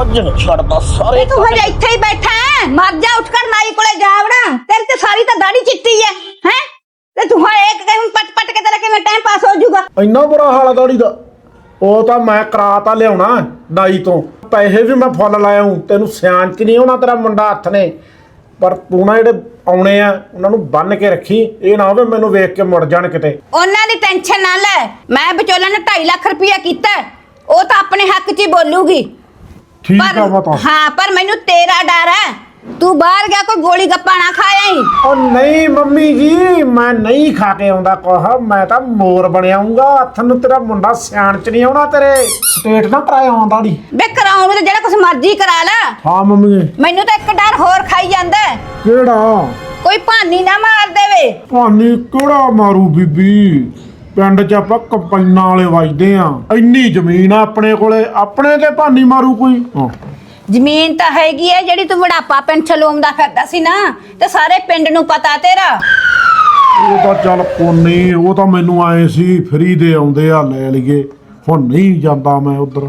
ਅੱਜ ਨੀ ਛੱਡਦਾ ਸਾਰੇ ਤੂੰ ਹਜੇ ਇੱਥੇ ਹੀ ਬੈਠਾ ਹੈ। ਮਰ ਜਾ ਉੱਠ ਕਰ ਨਾਈ ਕੋਲੇ ਜਾਵੜਾ ਤੇਰੀ ਤੇ ਸਾਰੀ ਤਾਂ ਦਾੜੀ ਚਿੱਟੀ ਹੈ ਹੈ? ਤੇ ਤੂੰ ਹਾਂ ਇੱਕ ਕਹੀਂ ਪਟ ਪਟ ਕੇ ਤੇਰਾ ਕਿਵੇਂ ਟਾਈਮ ਪਾਸ ਹੋ ਜਾਊਗਾ? ਇੰਨਾ ਬੁਰਾ ਹਾਲ ਆ ਦਾੜੀ ਦਾ। ਉਹ ਤਾਂ ਮੈਂ ਕਰਾ ਤਾਂ ਲਿਆਉਣਾ ਨਾਈ ਤੋਂ। ਪੈਸੇ ਵੀ ਮੈਂ ਫੁੱਲ ਲਾਇਆ ਹੂੰ। ਤੈਨੂੰ ਸਿਆਣ ਚ ਨਹੀਂ ਆਉਣਾ ਤੇਰਾ ਮੁੰਡਾ ਹੱਥ ਨੇ। ਪਰ ਤੂੰ ਨਾ ਜਿਹੜੇ ਆਉਣੇ ਆ ਉਹਨਾਂ ਨੂੰ ਬੰਨ ਕੇ ਰੱਖੀ। ਇਹ ਨਾ ਹੋਵੇ ਮੈਨੂੰ ਵੇਖ ਕੇ ਮੁੜ ਜਾਣ ਕਿਤੇ। ਉਹਨਾਂ ਦੀ ਟੈਨਸ਼ਨ ਨਾ ਲੈ। ਮੈਂ ਵਿਚੋਲਾ ਨੇ 2.5 ਲੱਖ ਰੁਪਇਆ ਕੀਤਾ। ਉਹ ਤਾਂ ਆਪਣੇ ਹੱਕ 'ਚ ਹੀ ਬੋਲੂਗੀ। ਠੀਕ ਆ ਮਾਤਾ। ਹਾਂ ਪਰ ਮੈਨੂੰ ਤੇਰਾ ਡਰ ਹੈ। ਤੂੰ ਬਾਹਰ ਗਿਆ ਕੋਈ ਗੋਲੀ ਗੱਪਾ ਨਾ ਹੀ ਉਹ ਨਹੀਂ ਮੰਮੀ ਜੀ ਮੈਂ ਨਹੀਂ ਖਾ ਕੇ ਆਉਂਦਾ ਕੋਹ ਮੈਂ ਤਾਂ ਮੋਰ ਬਣਿਆਉਂਗਾ ਹੱਥ ਨੂੰ ਤੇਰਾ ਮੁੰਡਾ ਸਿਆਣ ਚ ਨਹੀਂ ਆਉਣਾ ਤੇਰੇ। ਸਟੇਟ ਨਾ ਕਰਾਇਆ ਆਉਂਦਾ ਨੀ ਵੇ ਕਰਾਉਣ ਨੂੰ ਤਾਂ ਜਿਹੜਾ ਕੁਝ ਮਰਜ਼ੀ ਕਰਾ ਲੈ। ਹਾਂ ਮੰਮੀ ਮੈਨੂੰ ਤਾਂ ਇੱਕ ਡਰ ਹੋਰ ਖਾਈ ਜਾਂਦਾ ਹੈ। ਕਿਹੜਾ? ਕੋਈ ਭਾਨੀ ਨਾ ਮਾਰ ਦੇਵੇ। ਭਾਨੀ ਕਿਹੜਾ ਮਾਰੂ ਬੀਬੀ? ਪਿੰਡ 'ਚ ਆਪਾਂ ਕੰਪਾਈਨਾਂ ਵਾਲੇ ਵੱਜਦੇ ਆ। ਇੰਨੀ ਜ਼ਮੀਨ ਆ ਆਪਣੇ ਕੋਲੇ ਆਪਣੇ ਤੇ ਭਾਨੀ ਮਾਰੂ ਕੋਈ। ਹਾਂ। ਜ਼ਮੀਨ ਤਾਂ ਹੈਗੀ ਹੈ ਜਿਹੜੀ ਤੂੰ ਬੁਢਾਪਾ ਪੈਨਸ਼ਨ ਲੋਮਦਾ ਫਿਰਦਾ ਸੀ ਨਾ ਤੇ ਸਾਰੇ ਪਿੰਡ ਨੂੰ ਪਤਾ ਤੇਰਾ। ਉਹ ਤਾਂ ਚੱਲ ਕੋਨੀ ਉਹ ਤਾਂ ਮੈਨੂੰ ਆਏ ਸੀ ਫਰੀ ਦੇ ਆਉਂਦੇ ਆ ਲੈ ਲਈਏ। ਹੁਣ ਨਹੀਂ ਜਾਂਦਾ ਮੈਂ ਉਧਰ।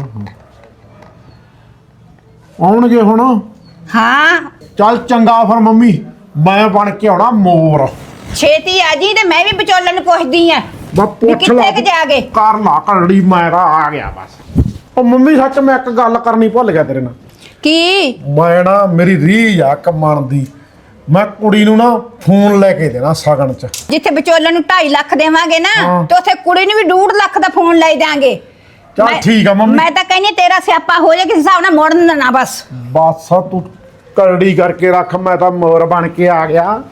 ਆਉਣਗੇ ਹੁਣ? ਹਾਂ। ਚੱਲ ਚੰਗਾ ਫਿਰ ਮੰਮੀ ਮੈਂ ਬਣ ਕੇ ਆਉਣਾ ਮੋਰ। ਛੇਤੀ ਆ ਜੀ ਤੇ ਮੈਂ ਵੀ ਵਿਚੋਲਣ ਨੂੰ ਪੁੱਛਦੀ ਆ। ਬਾ ਵੀ ਪੁੱਛ ਕਿੱਥੇ ਲਾ ਕੁ ਜਾ ਕੇ? ਕਰ ਲਾ ਕਰੜੀ ਮੈਂ ਤਾਂ ਆ ਗਿਆ ਬਸ। ਉਹ ਮੰਮੀ ਸੱਚ ਮੈਂ ਇੱਕ ਗੱਲ ਕਰਨੀ ਭੁੱਲ ਗਿਆ ਤੇਰੇ ਨਾਲ। ਕੀ? ਮੈਂ ਨਾ ਮੇਰੀ ਰੀਝ ਆ ਕਮਾਣ ਦੀ। ਮੈਂ ਕੁੜੀ ਨੂੰ ਨਾ ਫੋਨ ਲੈ ਕੇ ਦੇਣਾ ਸਗਨ ਚ। ਜਿੱਥੇ ਵਿਚੋਲਣ ਨੂੰ 2.5 ਲੱਖ ਦੇਵਾਂਗੇ ਨਾ ਹਾਂ। ਤੇ ਉੱਥੇ ਕੁੜੀ ਨੂੰ ਵੀ 2.5 ਲੱਖ ਦਾ ਫੋਨ ਲੈ ਦਾਂਗੇ ਚੱਲ ਮੈਂ- ਠੀਕ ਆ ਮੰਮੀ। ਮੈਂ ਤਾਂ ਕਹਿੰਦੀ ਤੇਰਾ ਸਿਆਪਾ ਹੋ ਜਾ ਕਿਸੇ ਹਿਸਾਬ ਨਾਲ ਮੋੜਨ ਦੇਣਾ ਬਸ। ਬਸ ਤੂੰ ਕਰੜੀ ਕਰਕੇ ਰੱਖ ਮੈਂ ਤਾਂ ਮੋਰ ਬਣ ਕੇ ਆ ਗਿਆ।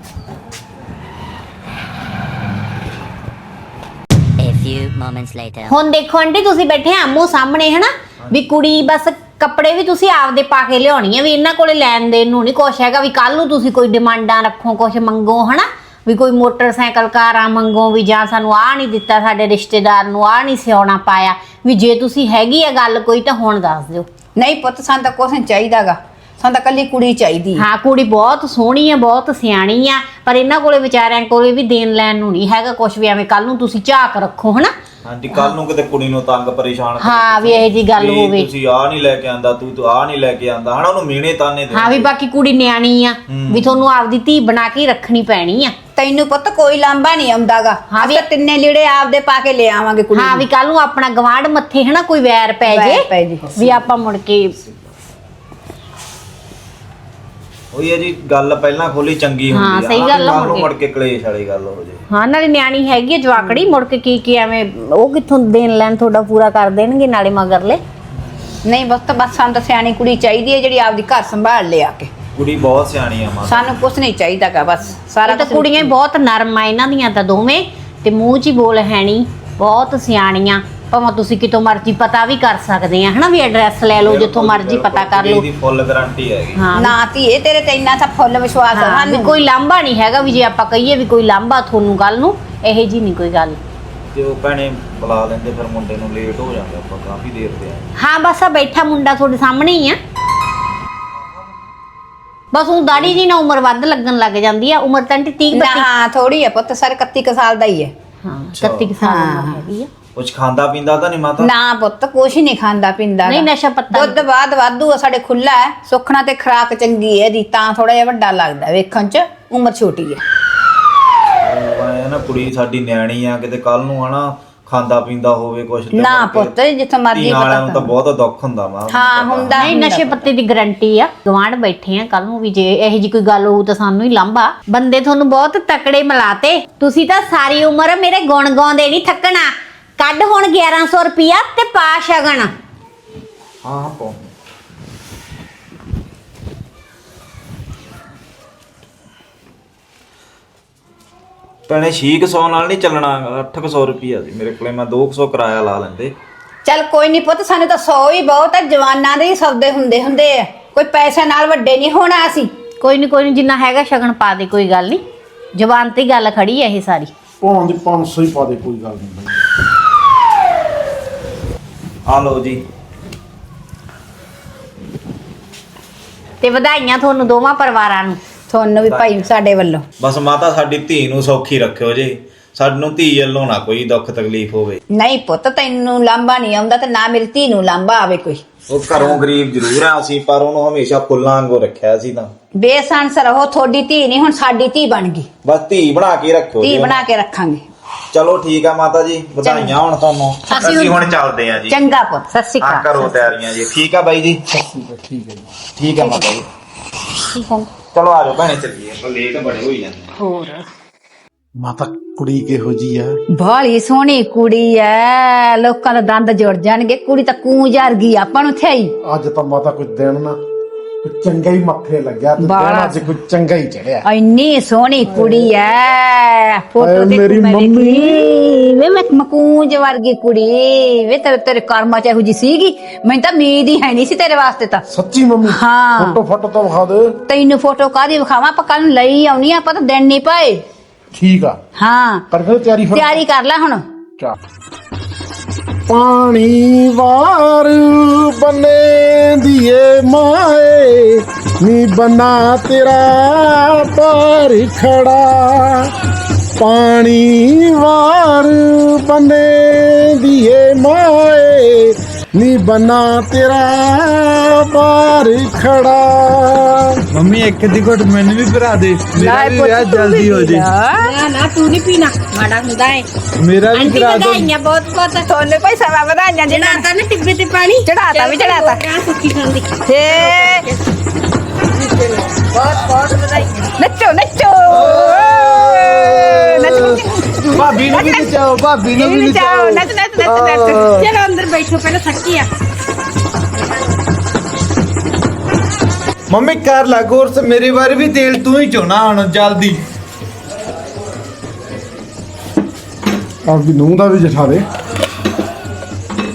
Moments later. ਹੁਣ ਦੇਖੋ ਆਂਟੀ ਤੁਸੀਂ ਬੈਠੇ ਆਮੋ ਸਾਹਮਣੇ ਹਨਾ? ਵੀ ਕੁੜੀ ਬਸ ਕੱਪੜੇ ਵੀ ਤੁਸੀਂ ਆਪਦੇ ਪਾ ਕੇ ਲਿਆਉਣੀ ਆ ਵੀ ਇਹਨਾਂ ਕੋਲੇ ਲੈਣ ਦੇਣ ਨੂੰ ਨਹੀਂ ਕੁਛ ਹੈਗਾ ਵੀ ਕੱਲ ਨੂੰ ਤੁਸੀਂ ਕੋਈ ਡਿਮਾਂਡਾਂ ਰੱਖੋ ਕੁਛ ਮੰਗੋ ਹਨਾ? ਵੀ ਕੋਈ ਮੋਟਰਸਾਈਕਲ ਕਾਰਾਂ ਮੰਗੋ ਵੀ ਜਾਂ ਸਾਨੂੰ ਆਹ ਨਹੀਂ ਦਿੱਤਾ ਸਾਡੇ ਰਿਸ਼ਤੇਦਾਰ ਨੂੰ ਆਹ ਨਹੀਂ ਸਿਉਣਾ ਪਾਇਆ ਵੀ ਜੇ ਤੁਸੀਂ ਹੈਗੀ ਆ ਗੱਲ ਕੋਈ ਤਾਂ ਹੁਣ ਦੱਸ ਦਿਓ। ਨਹੀਂ ਪੁੱਤ ਸਾਨੂੰ ਤਾਂ ਕੁਛ ਨੀ ਚਾਹੀਦਾਗਾ। ਸਾਨੂੰ ਤਾਂ ਕੱਲੀ ਕੁੜੀ ਚਾਹੀਦੀ ਹਾਂ। ਕੁੜੀ ਬਹੁਤ ਸੋਹਣੀ ਆ ਬਹੁਤ ਸਿਆਣੀ ਆ ਪਰ ਇਹਨਾਂ ਕੋਲੇ ਵਿਚਾਰਿਆਂ ਕੋਲੇ ਵੀ ਦੇਣ ਲੈਣ ਨੂੰ ਨਹੀਂ ਹੈਗਾ ਕੁਛ ਵੀ ਐਵੇਂ ਕੱਲ ਨੂੰ ਤੁਸੀਂ ਝਾਕ ਰੱਖੋ ਹਨਾ? ਹਾਂਜੀ ਕੱਲ ਨੂੰ ਕਿਤੇ ਕੁੜੀ ਨੂੰ ਤੰਗ ਪਰੇਸ਼ਾਨ ਕਰੇ ਹਾਂ, ਵੀ ਇਹੋ ਜਿਹੀ ਗੱਲ ਵੀ ਹੋਵੇ। ਤੁਸੀਂ ਆਹ ਨਹੀਂ ਲੈ ਕੇ ਆਂਦਾ ਤੂੰ ਤੂੰ ਆਹ ਨਹੀਂ ਲੈ ਕੇ ਆਂਦਾ। ਹਨਾ ਉਹਨੂੰ ਮੀਣੇ ਤਾਨੇ ਦੇ ਹਾਂ ਵੀ ਬਾਕੀ ਕੁੜੀ ਨਿਆਣੀ ਆ ਵੀ ਤੁਹਾਨੂੰ ਆਪਦੀ ਧੀ ਬਣਾ ਕੇ ਹੀ ਰੱਖਣੀ ਪੈਣੀ ਆ। ਤੈਨੂੰ ਪੁੱਤ ਕੋਈ ਲਾਂਭਾ ਨਹੀਂ ਆਉਂਦਾਗਾ। ਹਾਂ ਵੀ- ਤਿੰਨੇ ਲੀੜੇ ਆਪਦੇ ਪਾ ਕੇ ਲੈ ਆਵਾਂਗੇ ਕੁੜੀ ਹਾਂ। ਵੀ ਕੱਲ ਨੂੰ ਆਪਣਾ ਗਵਾਂਢ ਮੱਥੇ ਹਨਾ ਕੋਈ ਵੈਰ ਪੈ ਵੈਰ ਪੈ ਜੇ ਜੇ। ਵੀ ਆਪਾਂ ਮੁੜ ਕੇ ਉਹੀ ਹੈ ਜੀ ਗੱਲ ਪਹਿਲਾਂ ਖੋਲੀ ਚੰਗੀ ਹਾਂ, ਹੁੰਦੀ ਆ। ਸਹੀ ਆਹ ਗੱਲ ਆ ਕੱਲ੍ਹ ਨੂੰ ਮੁੜ ਮੁੜ ਕੇ ਕਲੇਸ਼ ਵਾਲੀ ਗੱਲ ਹੋ ਜੇ। ਹਾਂ ਨਾਲੇ ਨਿਆਣੀ ਹੈਗੀ ਆ ਜਵਾਕੜੀ ਮੁੜ ਕੇ ਕੀ ਕੀ ਐਵੇਂ ਉਹ ਕਿੱਥੋਂ ਦੇਣ ਲੈਣ ਤੁਹਾਡਾ ਪੂਰਾ ਕਰ ਦੇਣਗੇ ਨਾਲੇ ਮਗਰਲੇ? ਨਹੀਂ ਬਸ ਤਾਂ ਬਸ ਸਾਨੂੰ ਤਾਂ ਸਿਆਣੀ ਕੁੜੀ ਚਾਹੀਦੀ ਹੈ ਜਿਹੜੀ ਆਪਦੀ ਘਰ ਸੰਭਾਲ ਲਿਆ ਕੇ। ਕੁੜੀ ਬਹੁਤ ਸਿਆਣੀ ਆ ਮਾਂ ਸਾਨੂੰ ਕੁਛ ਨਹੀਂ ਚਾਹੀਦਾਗਾ ਬਸ। ਸਾਰਾ ਇਹ ਤਾਂ ਕੁਛ- ਕੁੜੀਆਂ ਹੀ ਬਹੁਤ ਨਰਮ ਆ ਇਹਨਾਂ ਦੀਆਂ ਤਾਂ ਦੋਵੇਂ। ਤੇ ਮੂੰਹ 'ਚ ਹੀ ਬੋਲ ਹੈ ਨਹੀਂ ਬਹੁਤ ਸਿਆਣੀਆਂ। ਭਾਵੇਂ ਤੁਸੀਂ ਕਿਤੋਂ ਮਰਜ਼ੀ ਪਤਾ ਵੀ ਕਰ ਸਕਦੇ ਆ ਹਨਾ ਵੀ ਐਡਰੈਸ ਲੈ ਲਓ ਜਿੱਥੋਂ ਮਰਜ਼ੀ ਪਤਾ ਕਰ ਲਓ। ਇਹਦੀ ਫੁੱਲ ਗਾਰੰਟੀ ਹੈਗੀ ਹਾਂ ਨਾ ਧੀਏ ਤੇਰੇ ਤੇ ਇੰਨਾ ਤਾਂ ਫੁੱਲ ਵਿਸ਼ਵਾਸ ਆ ਹਾਂ ਵੀ ਸਾਨੂੰ। ਕੋਈ ਲਾਂਭਾ ਨਹੀਂ ਹੈਗਾ ਵੀ ਜੇ ਆਪਾਂ ਕਹੀਏ ਵੀ ਕੋਈ ਲਾਂਭਾ ਤੁਹਾਨੂੰ ਗੱਲ ਨੂੰ ਇਹੋ ਜੀ ਨਹੀਂ ਕੋਈ ਗੱਲ। ਤੇ ਉਹ ਭੈਣੇ ਬੁਲਾ ਲੈਂਦੇ ਫਿਰ ਮੁੰਡੇ ਨੂੰ ਲੇਟ ਹੋ ਜਾਂਦੇ ਆਪਾਂ ਕਾਫੀ ਦੇਰ ਤੇ ਆਏ ਹਾਂ ਬਸ ਆ ਬੈਠਾ ਮੁੰਡਾ ਤੁਹਾਡੇ ਸਾਹਮਣੇ ਹੀ ਆ। ਬਸ ਉਹ ਦਾੜੀ ਜੀ ਨਾ ਉਮਰ ਵੱਧ ਲੱਗਣ ਲੱਗ ਜਾਂਦੀ ਆ ਉਮਰ ਤਾਂ 30 ਨਾ 32 ਹਾਂ ਥੋੜੀ ਹੈ ਪੁੱਤ ਸਰ 31 ਕੁ ਸਾਲ ਦਾ ਹੀ ਹੈ। ਹਾਂ 31 ਕੁ ਸਾਲ ਉਮਰ ਹੈਗੀ ਆ। ਕੁਝ ਖਾਂਦਾ ਪੀਂਦਾ ਤਾਂ ਨਹੀਂ ਮਾਤਾ? ਨਾ ਪੁੱਤ ਕੁਛ ਨਹੀਂ ਖਾਂਦਾ ਪੀਂਦਾ ਨਹੀਂ। ਨਸ਼ਾ ਪੱਤਾ ਦੁੱਧ ਬਾਦ ਵਾਧੂ ਆ ਸਾਡੇ ਖੁੱਲਾ ਹੈ ਸੁਖਣਾ ਤੇ ਖਰਾਕ ਚੰਗੀ ਹੈ ਦੀ ਤਾਂ ਥੋੜਾ ਜਿਹਾ ਵੱਡਾ ਲੱਗਦਾ ਵੇਖਣ ਚ ਉਮਰ ਛੋਟੀ ਹੈ। ਉਹ ਐਂ ਨਾ ਕੁੜੀ ਸਾਡੀ ਨਿਆਣੀ ਆ ਕਿਤੇ ਕੱਲ ਨੂੰ ਹਨਾ ਖਾਂਦਾ ਪੀਂਦਾ ਹੋਵੇ ਕੁਝ ਨਾ ਪੁੱਤ ਜਿੱਥੇ ਮਰਜ਼ੀ ਵਾਲਿਆਂ ਨੂੰ ਪਤਾ ਤਾਂ ਬਹੁਤ ਦੁੱਖ ਹੁੰਦਾ ਮਾਂ ਹਾਂ ਹੁੰਦਾ ਨਹੀਂ ਨਸ਼ੇ ਪੱਤੇ। ਦੀ ਗਰੰਟੀ ਆ। ਗਵਾਂਢ ਬੈਠੇ ਆ ਕੱਲ ਨੂੰ ਵੀ ਜੇ ਇਹੋ ਜੀ ਕੋਈ ਗੱਲ ਹੋਊ ਤਾਂ ਸਾਨੂੰ ਹੀ ਲਾਂਭਾ। ਬੰਦੇ ਤੁਹਾਨੂੰ ਬਹੁਤ ਤਕੜੇ ਮਿਲਾਤੇ। ਤੁਸੀਂ ਤਾਂ ਸਾਰੀ ਉਮਰ ਮੇਰੇ ਗੁਣ ਗਾਉਂਦੇ ਨਹੀਂ ਥੱਕਣਾ। ਕੱਢ ਹੁਣ 1100 ਰੁਪਿਆ ਤੇ ਪਾ ਸ਼ਗਨ। ਹਾਂ ਹਾਂ ਭੈਣੇ 600 ਨਾਲ ਨਹੀਂ ਚੱਲਣਾ 800 ਰੁਪਈਆ ਸੀ ਮੇਰੇ ਕੋਲੇ ਮੈਂ 200 ਕਿਰਾਇਆ ਲਾ ਲੈਂਦੇ। ਚੱਲ ਕੋਈ ਨਹੀਂ ਪੁੱਤ ਸਾਨੂੰ ਤਾਂ ਸੌ ਹੀ ਬਹੁਤ ਹੈ ਜਵਾਨਾਂ ਦੇ ਹੀ ਸੌਦੇ ਹੁੰਦੇ ਹੁੰਦੇ ਆ। ਕੋਈ ਪੈਸੇ ਨਾਲ ਵੱਡੇ ਨਹੀਂ ਹੋਣਾ ਅਸੀਂ। ਕੋਈ ਨਹੀਂ ਕੋਈ ਨਹੀਂ ਜਿੰਨਾ ਹੈਗਾ ਸ਼ਗਨ ਪਾ ਦੇ ਕੋਈ ਗੱਲ ਨਹੀਂ ਜ਼ਬਾਨ ਤੇ ਹੀ ਗੱਲ ਖੜੀ ਹੈ ਇਹ ਸਾਰੀ। ਭਾਂ ਦੀ 500 ਹੀ ਪਾ ਦੇ ਕੋਈ ਗੱਲ ਨਹੀਂ ਆ ਲਓ ਜੀ। ਤੇ ਵਧਾਈਆਂ ਤੁਹਾਨੂੰ ਦੋਵਾਂ ਪਰਿਵਾਰਾਂ ਨੂੰ। ਤੁਹਾਨੂੰ ਵੀ ਭਾਈ ਸਾਡੇ ਵੱਲੋਂ। ਬਸ ਮਾਤਾ ਸਾਡੀ ਧੀ ਨੂੰ ਸੌਖੀ ਰੱਖਿਓ ਜੀ। ਸਾਨੂੰ ਧੀ ਵੱਲੋਂ ਨਾ ਕੋਈ ਦੁੱਖ ਤਕਲੀਫ ਹੋਵੇ। ਨਹੀਂ ਪੁੱਤ ਤੈਨੂੰ ਲਾਂਭਾ ਨਹੀਂ ਆਉਂਦਾ ਤੇ ਨਾ ਮੇਰੀ ਧੀ ਨੂੰ ਲਾਂਭਾ ਆਵੇ ਕੋਈ। ਉਹ ਘਰੋਂ ਗਰੀਬ ਜ਼ਰੂਰ ਆ ਅਸੀਂ ਪਰ ਉਹਨੂੰ ਹਮੇਸ਼ਾ ਫੁੱਲਾਂ ਵਾਂਗੂ ਰੱਖਿਆ ਸੀ ਤਾਂ। ਬੇਸੰਸਰ ਉਹ ਤੁਹਾਡੀ ਧੀ ਨਹੀਂ ਹੁਣ ਸਾਡੀ ਧੀ ਬਣ ਗਈ। ਬਸ ਧੀ ਬਣਾ ਕੇ ਰੱਖੋ ਧੀ ਜੀ ਬਣਾ ਕੇ ਰੱਖਾਂਗੇ। ਚਲੋ ਠੀਕ ਆ ਮਾਤਾ ਜੀ ਵਧਾਈਆਂ ਹੁਣ ਤੁਹਾਨੂੰ। ਅਸੀਂ ਅਸੀਂ ਹੁਣ ਚੱਲਦੇ ਆ ਜੀ। ਚੰਗਾ ਪੁੱਤ ਸਤਿ ਸ਼੍ਰੀ ਹਾਂ ਅਕਾਲ। ਕਰੋ ਤਿਆਰੀਆਂ ਜੀ। ਠੀਕ ਆ ਬਾਈ ਜੀ? ਠੀਕ ਹੈ ਜੀ। ਠੀਕ ਆ ਮਾਤਾ ਜੀ। ਚਲੋ ਆ ਜਾਓ ਭੈਣੇ ਚੱਲੀਏ। ਲੇਟ ਬੜੇ ਹੋਈ ਜਾਂਦੇ ਹੋਰ? ਮਾਤਾ ਕੁੜੀ ਕਿਹੋ ਜੀ ਆ? ਬਾਲੀ ਸੋਹਣੀ ਕੁੜੀ ਐ। ਲੋਕਾਂ ਦਾ ਦੰਦ ਜੁੜ ਜਾਣਗੇ। ਕੁੜੀ ਤਾਂ ਕੂੰਜ ਵਰਗੀ ਆ, ਆਪਾਂ ਨੂੰ ਥਈ ਅੱਜ ਤਾਂ ਮਾਤਾ ਕੋਈ ਦਿਨ ਨਾ ਕੋਈ ਚੰਗਾ ਹੀ ਮੱਥੇ ਲੱਗਿਆ ਤੇ ਬਾਲਾ- ਅੱਜ ਕੋਈ ਚੰਗਾ ਹੀ ਚੜਿਆ। ਇੰਨੀ ਸੋਹਣੀ ਕੁੜੀ ਐ। ਫੋਟੋ ਹਾਏ ਮੇਰੀ ਮੰਮੀ। ਵੇ ਮੈਂ ਮਕੂੰਜ ਵਰਗੀ ਕੁੜੀ। ਵੇ ਤੇਰੇ ਤੇਰੇ ਕਰਮਾਂ ਚ ਇਹੋ ਜੀ ਸੀਗੀ। ਮੈਨੂੰ ਤਾਂ ਉਮੀਦ ਹੀ ਹੈ ਨਹੀਂ ਸੀ ਤੇਰੇ ਵਾਸਤੇ ਤਾਂ। ਸੱਚੀ ਮੰਮੀ ਹਾਂ। ਫੋਟੋ ਫੋਟੋ ਤਾਂ ਵਿਖਾ ਦੇ। ਤੈਨੂੰ ਫੋਟੋ ਕਾਦੀ ਵਿਖਾਵਾਂ? ਆਪਾਂ ਕੱਲ ਨੂੰ ਲਈ ਆਉਣੀ ਆ ਆਪਾਂ ਤਾਂ ਦਿਨ ਨਹੀਂ ਪਾਏ। ਠੀਕ ਆ। ਹਾਂ। ਕਰ ਫਿਰ ਤਿਆਰੀ ਫਿਰ। ਤਿਆਰੀ ਕਰ ਲੈ ਹੁਣ। ਚੱਲ। ਪਾਣੀ ਵਾਰ ਬਨੇ ਦੀਏ ਮਾਏ। ਨੀ ਬਨਾ ਤੇਰਾ ਪਾਰ ਖੜਾ। ਪਾਣੀ ਵਾਰ ਬਨੇ ਦੀਏ ਮਾਏ। ਨੀ ਬਨਾ ਤੇਰਾ ਪਾਰ ਖੜਾ। ਮੰਮੀ ਇੱਕ ਦੀ ਘੁੱਟ ਮੈਨੂੰ ਵੀ ਭਰਾ ਦੇ। ਮੇਰਾ ਵੀ ਵਿਆਹ ਜਲਦੀ ਹੋ ਜੇ। ਨਾ ਨਾ ਤੂੰ ਨਹੀਂ ਪੀਣਾ। ਮਾੜਾ ਹੁੰਦਾ ਏ। ਮੇਰਾ ਵੀ ਕਰਾ ਦੋ। ਵਧਾਈਆਂ ਬਹੁਤ ਬਹੁਤ। ਤੁਹਾਨੂੰ ਕੋਈ ਸਵਾ ਵਧਾਈਆਂ ਚੜਾਤਾ ਨਾ ਟਿੱਬੇ ਤੇ ਪਾਣੀ? ਚੜਾਤਾ ਵੀ ਚੜਾਤਾ ਸੁੱਕੀ ਖਾਂਦੀ। ਤੇ ਬਹੁਤ ਬਹੁਤ ਵਧਾਈਆਂ ਨੱਚੋ ਨੱਚੋ ਨੱਚੋ ਭਾਬੀ ਨੂੰ ਵੀ ਨਚਾਓ ਭਾਬੀ ਨੂੰ ਵੀ ਨੱਚੋ ਨਚਾਓ। ਨੱਚ ਨੱਚ ਨੱਚ ਨੱਚ। ਚਲੋ ਅੰਦਰ ਬੈਠੋ ਪਹਿਲਾਂ ਸੱਕੀ ਆ। ਮੰਮੀ ਕਰ ਲਾ ਕੋਰਸ। ਮੇਰੇ ਬਾਰੇ ਵੀ ਤੇਲ ਤੂੰ ਹੀ ਚੋਣਾ ਹੁਣ ਜਲਦੀ। ਆਪਦੀ ਨੂੰਹ ਦਾ ਵੀ ਜਠਾ ਦੇ।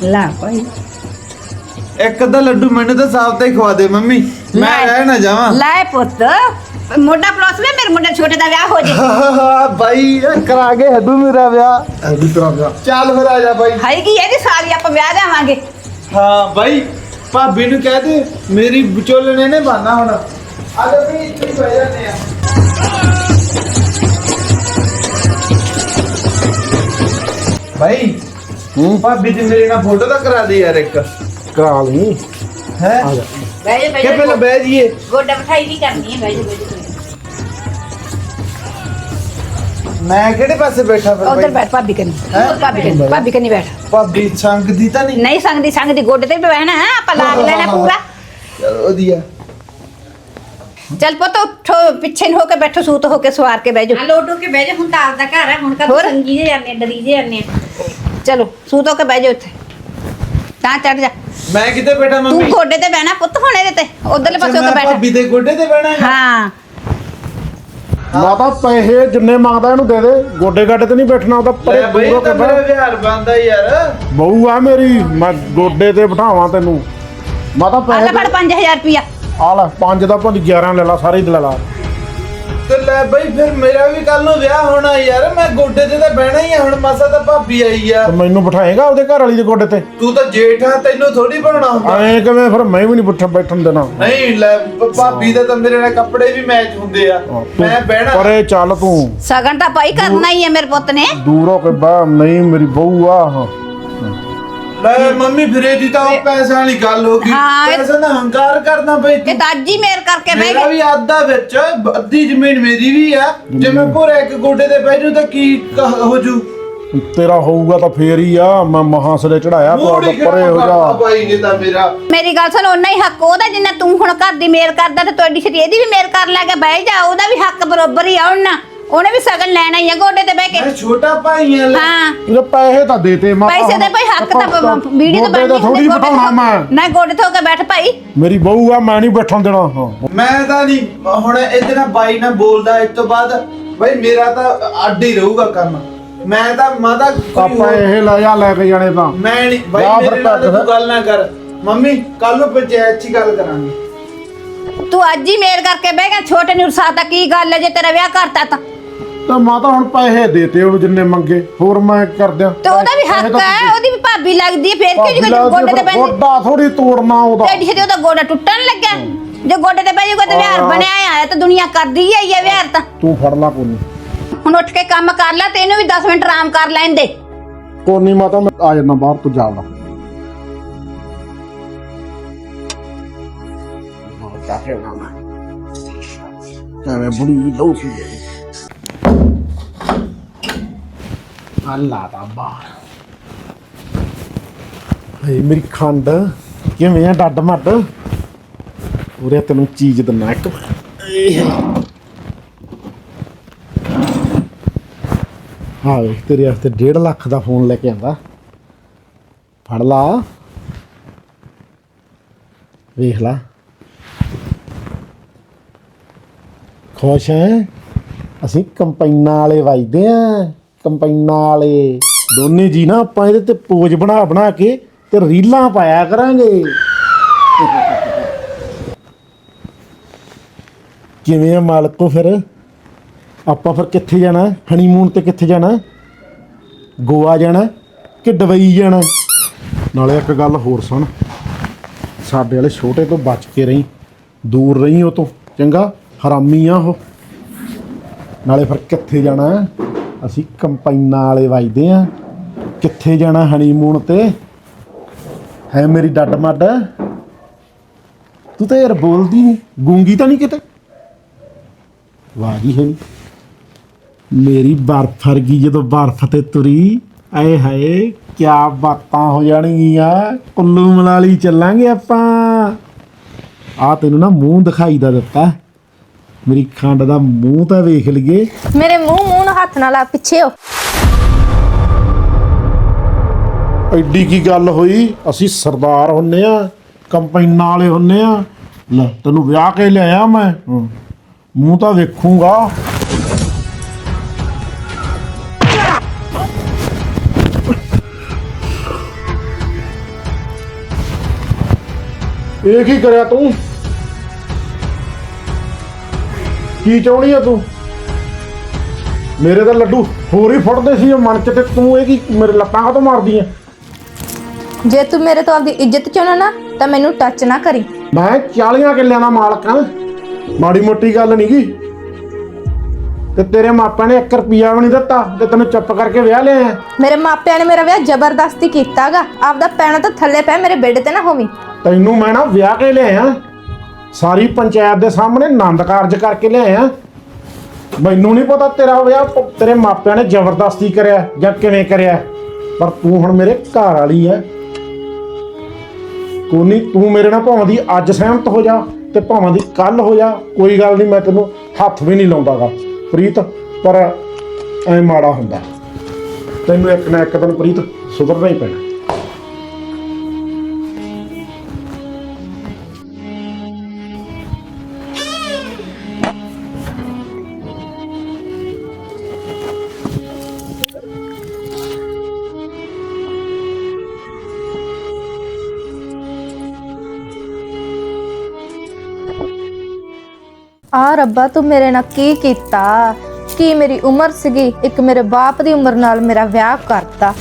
ਲਾ ਭਾਈ। ਇੱਕ ਅੱਧਾ ਲੱਡੂ ਮੈਨੂੰ ਤਾਂ ਸਾਫ਼ ਤੇ ਖਵਾ ਦੇ ਮੰਮੀ। ਮੈਂ ਲੈ। ਰਹਿ ਨਾ ਜਾਵਾਂ। ਲੈ ਪੁੱਤ। ਮੋਢਾ ਪਲੋਸ ਵੇ ਮੇਰੇ ਮੁੰਡੇ ਛੋਟੇ ਦਾ ਵਿਆਹ ਹੋ ਜੇ। ਬਾਈ ਇਹ ਕਰਾ ਕੇ ਹੱਡੂ ਮੇਰਾ ਵਿਆਹ। ਐਡੀ ਤਰ੍ਹਾਂ ਦਾ ਚੱਲ ਫਿਰ ਆ ਜਾ ਬਾਈ। ਹੈਗੀ ਇਹਦੀ ਸਾਲੀ ਆਪਾਂ ਵਿਆਹ ਦੇਵਾਂਗੇ। ਹਾਂ ਬਾਈ ਭਾਬੀ ਨੂੰ ਕਹਿ ਦੇ ਮੇਰੀ ਵਿਚੋਲਣੇ ਨੇ ਬਾਨਾ ਹੁਣ। ਆ ਵੀ ਇੱਥੇ ਹੀ ਬਹਿ ਜਾਂਦੇ ਆ। ਬਾਈ ਹੂੰ? ਭਾਬੀ ਜੀ ਮੇਰੇ ਨਾਲ ਫੋਟੋ ਤਾਂ ਕਰਾ ਦੇ ਯਾਰ ਇੱਕ। ਕਰਾ ਲਈ। ਹੈ? ਆ ਜਾ। ਬੈਠ ਕਿ ਪਹਿਲਾਂ ਬਹਿ ਜੀਏ ਗੋਡਾ ਬਿਠਾਈ ਵੀ ਕਰਨੀ ਹੈ ਬੈਠ ਬੈਠ ਮੈਂ ਕਿਹੜੇ ਪਾਸੇ ਬੈਠਾ ਫਿਰ ਉਧਰ ਬਾਈ ਬੈਠ ਭਾਬੀ ਕਨੀ ਹੈਂ? ਭਾਬੀ ਕਨੀ ਭਾਬੀ ਕਨੀ ਬੈਠ ਭਾਬੀ ਸੰਗ ਦੀ ਤਾਂ ਨਹੀਂ ਨਹੀਂ ਸੰਗਦੀ ਸੰਗਦੀ ਗੋਡੇ ਤੇ ਵੀ ਬਹਿਣਾ ਹੈ ਆਪਾਂ ਲਾਗ ਲੈਣਾ ਪੂਰਾ ਚਲੋ ਵਧੀਆ ਚੱਲ ਪੁੱਤ ਉੱਠੋ ਪਿੱਛੇ ਨੂੰ ਹੋ ਕੇ ਬੈਠੋ ਸੂਤ ਹੋ ਕੇ ਸਵਾਰ ਕੇ ਬਹਿ ਆ ਜਾਓ ਲੋਟੋ ਕੇ ਬਹਿ ਜਾ ਹੁਣ ਤਾਂ ਆਪਦਾ ਘਰ ਹੈ ਹੁਣ ਕਾ ਹੋਰ? ਸੰਗੀ ਜੇ ਜਾਂਦੇ ਡਰੀ ਜੇ ਜਾਂਦੇ ਆ। ਚਲੋ ਸੂਤ ਹੋ ਕੇ ਬਹਿ ਜਾਓ ਉੱਥੇ ਤਾਂ ਚੜ ਜਾ। ਮੈਂ ਕਿੱਥੇ ਬੈਠਾ ਤੂੰ ਮੰਮੀ ਗੋਡੇ ਤੇ ਬਹਿਣਾ ਪੁੱਤ ਹੁਣ ਇਹਦੇ ਤੇ। ਉਧਰਲੇ ਪਾਸੇ ਹੋ ਮੈਂ ਬੈਠ। ਭਾਬੀ ਦੇ ਗੋਡੇ ਤੇ ਬਹਿਣਾ ਹੈ ਹਾਂ। ਮਾਤਾ ਪੈਸੇ ਜਿੰਨੇ ਮੰਗਦਾ ਇਹਨੂੰ ਦੇ ਦੇ। ਗੋਡੇ ਗਾਡੇ ਤੇ ਨਹੀਂ ਬੈਠਣਾ ਉਹਦਾ ਪਰੇ ਲੈ ਬਈ ਦੂਰੋਂ ਤਾਂ ਮੇਰਾ ਵਿਹਾਰ ਬੰਦਾ ਯਾਰ। ਬਹੂ ਆ ਮੇਰੀ ਮੈਂ ਗੋਡੇ ਤੇ ਬਿਠਾਵਾਂ ਤੈਨੂੰ। ਮਾਤਾ ਆ ਲੈ ਪੈਸੇ ਫੜ 5000 ਰੁਪਿਆ ਆ ਲੈ 5 ਦਾ ਭਾਂਜ 11 ਲੈ ਲਾ ਸਾਰੇ ਹੀ ਲੈ ਲਾ। ਤੇ ਲੈ ਬਈ ਫਿਰ ਮੇਰਾ ਵੀ ਕੱਲ ਨੂੰ ਵਿਆਹ ਹੋਣਾ ਯਾਰ। ਮੈਂ ਗੋਡੇ ਤੇ ਤਾਂ ਬਹਿਣਾ ਹੀ ਆ ਹੁਣ ਮਸਾ ਤਾਂ ਭਾਬੀ ਆਈ ਆ। ਤੇ ਮੈਨੂੰ ਬਿਠਾਏਗਾ ਉਹਦੇ ਘਰ ਵਾਲੀ ਦੇ ਗੋਡੇ ਤੇ? ਤੂੰ ਤਾਂ ਜੇਠ ਆ ਤੈਨੂੰ ਥੋੜੀ ਬਣਾਉਣਾ ਹੁੰਦਾ। ਐਂ ਕਿਵੇਂ ਫਿਰ ਮੈਂ ਵੀ ਨਹੀਂ ਪੁੱਠਾ ਬੈਠਣ ਦੇਣਾ। ਨਹੀਂ ਲੈ ਭ- ਭਾਬੀ ਦੇ ਤਾਂ ਮੇਰੇ ਨਾਲ ਕੱਪੜੇ ਵੀ ਮੈਚ ਹੁੰਦੇ ਆ। ਤੂੰ ਮੈਂ ਬਹਿਣਾ। ਪਰੇ ਚੱਲ ਤੂੰ। ਸਗਨ ਤਾਂ ਭਾਈ ਕਰਨਾ ਹੀ ਹੈ ਮੇਰੇ ਪੁੱਤ ਨੇ। ਦੂਰ ਕੇ ਬਹਿ ਨਹੀਂ ਮੇਰੀ ਬਹੂ ਆ ਹਾਂ। ਲੈ ਮੰਮੀ ਫਿਰੇ ਦੀ ਤਾਂ ਉਹ ਪੈਸਿਆਂ ਵਾਲੀ ਗੱਲ ਹੋ ਗਈ। ਹਾਂ, ਇਹ- ਪੈਸੇ ਦਾ ਹੰਕਾਰ ਕਰਨਾ ਬਈ ਇਹ ਤੂੰ ਤਾਂ ਅੱਜ ਹੀ ਮੇਰ ਕਰਕੇ ਬਹਿ ਮੇਰਾ ਗਏ। ਵੀ ਅੱਧਾ ਵਿੱਚ ਅੱਧੀ ਜ਼ਮੀਨ ਮੇਰੀ ਵੀ ਆ। ਜੇ ਮੈਂ ਪੂਰੇ ਇੱਕ ਗੋਡੇ ਤੇ ਬਹਿ ਜੂ ਤਾਂ ਕੀ ਕ- ਹੋ ਜੂ? ਤੇਰਾ ਹੋਊਗਾ ਤਾਂ ਫੇਰ ਹੀ ਆ ਮੈਂ ਮਹਾਂ ਸਿਰੇ ਚੜਾਇਆ ਤੂੰ ਪਰੇ ਹੋ ਜਾ। ਨੇ ਤਾਂ ਮੇਰਾ। ਮੇਰੀ ਗੱਲ ਸੁਣ ਓਨਾ ਹੀ ਹੱਕ ਉਹਦਾ ਜਿੰਨਾ ਤੂੰ ਹੁਣ ਘਰ ਦੀ ਮੇਰ ਕਰਦਾ ਤੇ ਤੁਹਾਡੀ ਛੇਤੀ ਇਹਦੀ ਵੀ ਮੇਰ ਕਰ ਲੈ ਕੇ ਬਹਿ ਜਾ ਉਹਦਾ ਵੀ ਹੱਕ ਬਰੋਬਰ ਹੀ ਆ ਉਹਨਾਂ ਉਹਨੇ ਵੀ ਸਗਨ ਲੈਣਾ ਹੀ ਆ ਗੋਡੇ ਤੇ ਬਹਿ ਮੈਂ ਕੇ ਛੋਟਾ ਭਾਈ ਆ ਲੈ। ਹਾਂ। ਇਹਦੇ ਪੈਸੇ ਤਾਂ ਦੇਤੇ ਮਾਤਾ। ਪੈਸੇ ਦੇ ਭਾਈ ਹੱਕ ਤਾਂ ਵੀਡੀਓ ਤੇ ਤੇ ਥੋੜੀ ਬਿਠਾਉਣਾ ਮੈਂ। ਨਾ ਗੋਡੇ ਤੋਂ ਕੇ ਬੈਠ ਭਾਈ। ਮੇਰੀ ਬਹੂ ਆ ਮੈਂ ਨਹੀਂ ਬੈਠਣ ਦੇਣਾ। ਹਾਂ ਮੈਂ ਤਾਂ ਨਹੀਂ ਹੁਣ ਇਹਦੇ ਨਾਲ ਬਾਈ ਨਾਲ ਬੋਲਦਾ ਇਸ ਤੋਂ ਬਾਅਦ ਬਈ ਮੇਰਾ ਤਾਂ ਅੱਡ ਹੀ ਰਹੂਗਾ ਕੰਮ। ਮੈਂ ਤਾਂ ਮਾਦਾ ਆਪਾਂ ਇਹ ਲੈ ਜਾ ਲੈ ਕੇ ਜਾਣੇ ਤਾਂ। ਮੈਂ ਨਹੀਂ ਫਿਰ ਮੇਰੇ ਨਾਲ ਤੂੰ। ਗੱਲ ਨਾ ਕਰ। ਮੰਮੀ ਕੱਲ ਨੂੰ ਪੰਚਾਇਤ 'ਚ ਹੀ ਗੱਲ ਕਰਾਂਗੇ। ਤੂੰ ਅੱਜ ਹੀ ਮੇਰ ਕਰਕੇ ਬਹਿ ਗਿਆ ਛੋਟੇ ਨੂੰ ਰਸਾਤਾ ਕੀ ਗੱਲ ਹੈ ਜੇ ਤੇਰਾ ਵਿਆਹ ਕਰਤਾ ਤਾਂ। ਤੇ ਮਾਤਾ ਹੁਣ ਪੈਸੇ ਦੇਤੇ ਉਹਨੂੰ ਜਿੰਨੇ ਮੰਗੇ ਹੋਰ ਮੈਂ ਕਰ ਦਿਆਂ ਤੇ ਉਹਦਾ ਵੀ ਹੱਕ ਹੈ ਉਹਦੀ ਵੀ ਭਾਬੀ ਲੱਗਦੀ ਹੈ ਫੇਰ ਕਿਉਂ ਜੇ ਗੋਡੇ ਤੇ ਬਹਿ ਗੋਡਾ ਥੋੜੀ ਤੋੜਨਾ ਉਹਦਾ। ਤੇ ਛੇਤੀ ਉਹਦਾ ਗੋਡਾ ਟੁੱਟਣ ਲੱਗਾ ਜੇ ਗੋਡੇ ਤੇ ਬਹਿ ਜਾਊਗਾ ਤੇ ਵਿਹਾਰ ਹਾਂ। ਬਣਿਆ ਆਇਆ ਤਾਂ ਦੁਨੀਆ ਕਰਦੀ ਹੀ ਆਈ ਹੈ ਵਿਹਾਰ ਤਾਂ। ਤੂੰ ਫੜ ਲਾ ਕੋਨੀ। ਹੁਣ ਉੱਠ ਕੇ ਕੰਮ ਕਰ ਲੈ ਤੇ ਇਹਨੂੰ ਵੀ 10 ਮਿੰਟ ਆਰਾਮ ਕਰ ਲੈਣ ਦੇ। ਕੋਨੀ ਮਾਤਾ ਮੈਂ ਆ ਜਾਣਾ ਬਾਹਰ ਤੂੰ ਜਾ ਲਾ। ਮੈਂ ਐਵੇਂ ਬੁੜੀ ਲੋ ਪੀ ਅੱਲਾ ਦਾ ਬਾਹਰ। ਹੇ ਮੇਰੀ ਖੰਡ, ਕਿਵੇਂ ਆ ਡੱਡ ਮੱਡ? ਉਰੇ ਤੈਨੂੰ ਚੀਜ਼ ਦਿੰਨਾ ਇੱਕ ਇਹ। ਹਾਂ ਵੇ ਤੇਰੇ ਵਾਸਤੇ 1.5 ਲੱਖ ਦਾ ਫੋਨ ਲੈ ਕੇ ਆਂਦਾ। ਫੜ ਲਾ। ਵੇਖ ਲਾ। ਖੁਸ਼ ਹੈ? ਅਸੀਂ ਕੰਪਾਈਨਾਂ ਵਾਲੇ ਵਜਦੇ ਆ। ਕੰਪਾਈਨਾਂ ਵਾਲੇ। ਦੋਨੇ ਜੀ ਨਾ ਆਪਾਂ ਇਹਦੇ ਤੇ ਪੋਜ ਬਣਾ ਬਣਾ ਕੇ ਤੇ ਰੀਲਾਂ ਪਾਇਆ ਕਰਾਂਗੇ। ਕਿਵੇਂ ਆ ਮਾਲਕੋ ਫਿਰ? ਆਪਾਂ ਫਿਰ ਕਿੱਥੇ ਜਾਣਾ? ਹਨੀਮੂਨ ਤੇ ਕਿੱਥੇ ਜਾਣਾ? ਗੋਆ ਜਾਣਾ ਕਿ ਦੁਬਈ ਜਾਣਾ? ਨਾਲੇ ਇੱਕ ਗੱਲ ਹੋਰ ਸੁਣ। ਸਾਡੇ ਵਾਲੇ ਛੋਟੇ ਤੋਂ ਬਚ ਕੇ ਰਹੀ, ਦੂਰ ਰਹੀ ਉਹ ਤੋਂ, ਚੰਗਾ? ਹਰਾਮੀ ਆ ਉਹ। ਨਾਲੇ ਫਿਰ ਕਿੱਥੇ ਜਾਣਾ? ਅਸੀਂ ਕੰਪਾਈਨਾਂ ਵਾਲੇ ਵਜਦੇ ਆ। ਕਿੱਥੇ ਜਾਣਾ ਹਨੀਮੂਨ ਤੇ? ਹੈ ਮੇਰੀ ਡੱਡ ਮੱਡ। ਤੂੰ ਤਾਂ ਯਾਰ ਬੋਲਦੀ ਨਹੀਂ ਗੂੰਗੀ ਤਾਂ ਨਹੀਂ ਕਿਤੇ? ਵਾਹ ਜੀ ਹੈ ਨੀ। ਮੇਰੀ ਬਰਫ ਵਰਗੀ ਜਦੋਂ ਬਰਫ ਤੇ ਤੁਰੀ, ਆਏ ਹਾਏ, ਕਿਆ ਬਾਤਾਂ ਹੋ ਜਾਣਗੀਆਂ। ਕੁੱਲੂ ਮਨਾਲੀ ਚੱਲਾਂਗੇ ਆਪਾਂ। ਆ ਤੈਨੂੰ ਨਾ ਮੂੰਹ ਦਿਖਾਈ ਦਾ ਦਿੱਤਾ। ਮੇਰੀ ਖੰਡ ਦਾ ਮੂੰਹ ਤਾਂ ਵੇਖ ਲਈਏ। ਮੇਰੇ ਮੂੰਹ ਮੂੰਹ ਨਾਲ ਹੱਥ ਨਾਲ ਆ ਪਿੱਛੇ ਹੋ। ਐਡੀ ਕੀ ਗੱਲ ਹੋਈ? ਅਸੀਂ ਸਰਦਾਰ ਹੁੰਨੇ ਆ ਕੰਪਾਈਨਾਂ ਵਾਲੇ ਹੁੰਨੇ ਆ। ਲੈ ਤੈਨੂੰ ਵਿਆਹ ਕੇ ਲਿਆਇਆ ਮੈਂ। ਹੂੰ। ਮੂੰਹ ਤਾਂ ਵੇਖੂੰਗਾ। ਇਹ ਕੀ ਕਰਿਆ ਤੂੰ? ਕੀ ਚਾਹਣੀ ਆ ਤੂੰ? ਮੇਰੇ ਤਾਂ ਲੱਡੂ ਹੋਰ ਹੀ ਫੁੱਟਦੇ ਸੀ ਮਨ ਚ ਤੇ ਤੂੰ ਇਹ ਕੀ ਮੇਰੇ ਲੱਤਾਂ ਕਾਹਤੋਂ ਮਾਰਦੀ ਆ? ਜੇ ਤੂੰ ਮੇਰੇ ਤੋਂ ਆਪਦੀ ਇੱਜ਼ਤ ਚਾਹਣਾ ਨਾ ਤਾਂ ਮੈਨੂੰ ਟੱਚ ਨਾ ਕਰੀ। ਮੈਂ 40 ਕਿੱਲਿਆਂ ਦਾ ਮਾਲਕ ਹਾਂ ਮਾੜੀ ਮੋਟੀ ਗੱਲ ਨਹੀਂ ਗੀ। ਤੇ ਤੇਰੇ ਮਾਪਿਆਂ ਨੇ 1 ਰੁਪਿਆ ਵੀ ਨਹੀਂ ਦਿੱਤਾ ਤੇ ਤੈਨੂੰ ਚੁੱਪ ਕਰਕੇ ਵਿਆਹ ਲਿਆ ਮੇਰੇ ਮਾਪਿਆਂ ਨੇ ਮੇਰਾ ਵਿਆਹ ਜ਼ਬਰਦਸਤੀ ਕੀਤਾਗਾ। ਆਪਦਾ ਪੈਣਾ ਤਾਂ ਥੱਲੇ ਪੈ ਮੇਰੇ ਬੇੜੇ ਤੇ ਨਾ ਹੋਵੀਂ। ਤੈਨੂੰ ਮੈਂ ਨਾ ਵਿਆਹ ਕੇ ਲਿਆਇਆ। ਸਾਰੀ ਪੰਚਾਇਤ ਦੇ ਸਾਹਮਣੇ ਆਨੰਦ ਕਾਰਜ ਕਰਕੇ ਲਿਆਇਆ ਮੈਨੂੰ ਨਹੀਂ ਪਤਾ ਤੇਰਾ ਵਿਆਹ ਪ- ਤੇਰੇ ਮਾਪਿਆਂ ਨੇ ਜ਼ਬਰਦਸਤੀ ਕਰਿਆ ਜਾਂ ਕਿਵੇਂ ਕਰਿਆ। ਪਰ ਤੂੰ ਹੁਣ ਮੇਰੇ ਘਰ ਵਾਲੀ ਐ। ਕੋਨੀ, ਤੂੰ ਮੇਰੇ ਨਾਲ ਭਾਵੇਂ ਦੀ ਅੱਜ ਸਹਿਮਤ ਹੋ ਜਾ ਤੇ ਭਾਵੇਂ ਦੀ ਕੱਲ ਹੋ ਜਾ, ਕੋਈ ਗੱਲ ਨਹੀਂ, ਮੈਂ ਤੈਨੂੰ ਹੱਥ ਵੀ ਨਹੀਂ ਲਾਉਂਦਾਗਾ। ਪ੍ਰੀਤ, ਪਰ ਐ ਮਾੜਾ ਹੁੰਦਾ। ਤੈਨੂੰ ਇੱਕ ਨਾ ਇੱਕ ਦਿਨ ਪ੍ਰੀਤ ਸੁਧਰਨਾ ਹੀ ਪੈਣਾ। ਆ ਰੱਬਾ, ਤੂੰ ਮੇਰੇ ਨਾਲ ਕੀ ਕੀਤਾ? ਕੀ ਮੇਰੀ ਉਮਰ ਸੀਗੀ? ਇੱਕ ਮੇਰੇ ਬਾਪ ਦੀ ਉਮਰ ਨਾਲ ਮੇਰਾ ਵਿਆਹ ਕਰਤਾ।